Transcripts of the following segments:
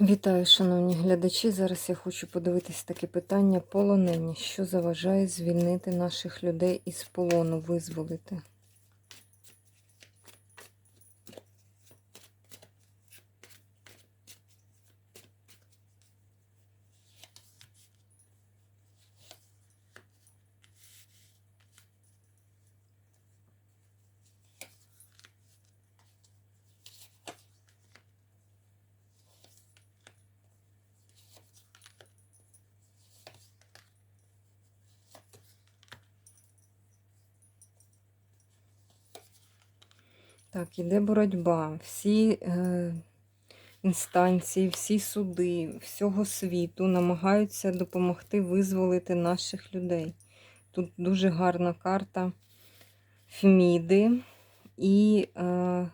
Вітаю, шановні глядачі. Зараз я хочу подивитись таке питання полонені. Що заважає звільнити наших людей із полону, визволити? Так, іде боротьба. Всі е, інстанції, всі суди всього світу намагаються допомогти визволити наших людей. Тут дуже гарна карта Фміди і е, е,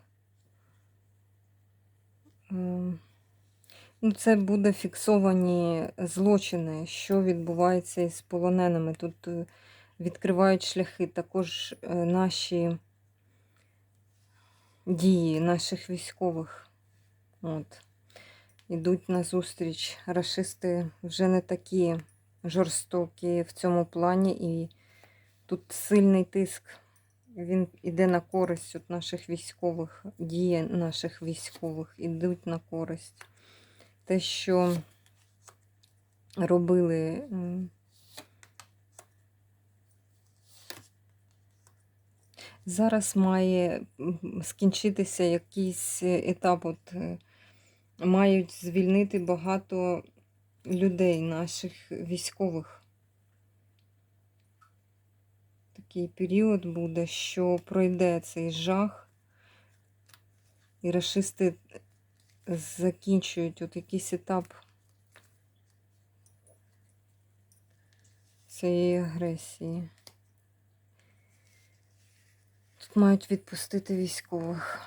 ну, це буде фіксовані злочини, що відбувається із полоненими. Тут е, відкривають шляхи також е, наші дії наших військових. От. Ідуть на зустріч. Рашисти вже не такі жорстокі в цьому плані, і тут сильний тиск. Він іде на користь от наших військових, дії наших військових ідуть на користь. Те, що робили Зараз має скінчитися якийсь етап. От, е, мають звільнити багато людей, наших військових. Такий період буде, що пройде цей жах, і расисти закінчують от якийсь етап цієї агресії. Мають відпустити військових.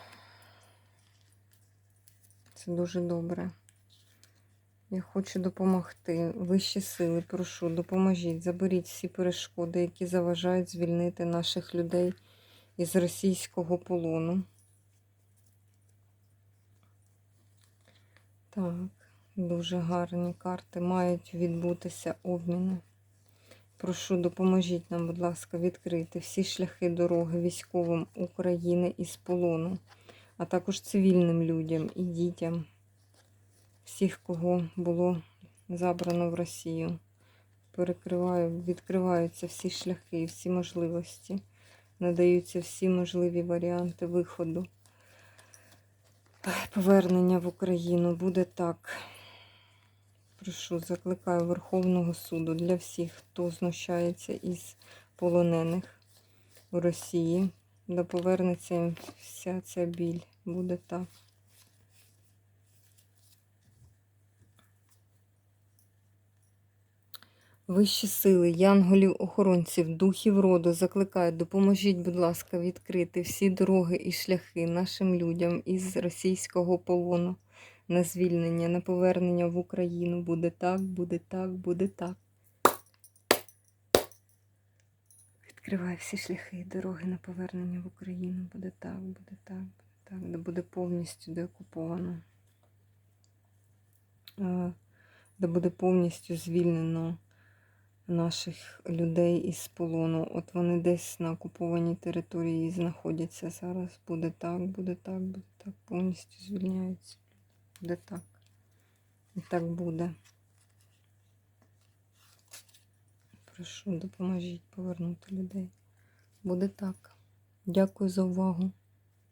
Це дуже добре. Я хочу допомогти. Вищі сили, прошу, допоможіть, заберіть всі перешкоди, які заважають звільнити наших людей із російського полону. Так, дуже гарні карти. Мають відбутися обміни. Прошу, допоможіть нам, будь ласка, відкрити всі шляхи дороги військовим України із полону, а також цивільним людям і дітям, всіх, кого було забрано в Росію. Перекриваю, відкриваються всі шляхи, всі можливості, надаються всі можливі варіанти виходу. Повернення в Україну буде так. Прошу, закликаю Верховного суду для всіх, хто знущається із полонених у Росії. Да повернеться їм вся ця біль. Буде так. Вищі сили, янголів, охоронців, духів роду закликають, допоможіть, будь ласка, відкрити всі дороги і шляхи нашим людям із російського полону на звільнення, на повернення в Україну. Буде так, буде так, буде так. Відкривай всі шляхи і дороги на повернення в Україну. Буде так, буде так, буде так, де буде повністю деокуповано. Де буде повністю звільнено наших людей із полону. От вони десь на окупованій території знаходяться зараз. Буде так, буде так, буде так, повністю звільняються. Буде так. І так буде. Прошу, допоможіть повернути людей. Буде так. Дякую за увагу.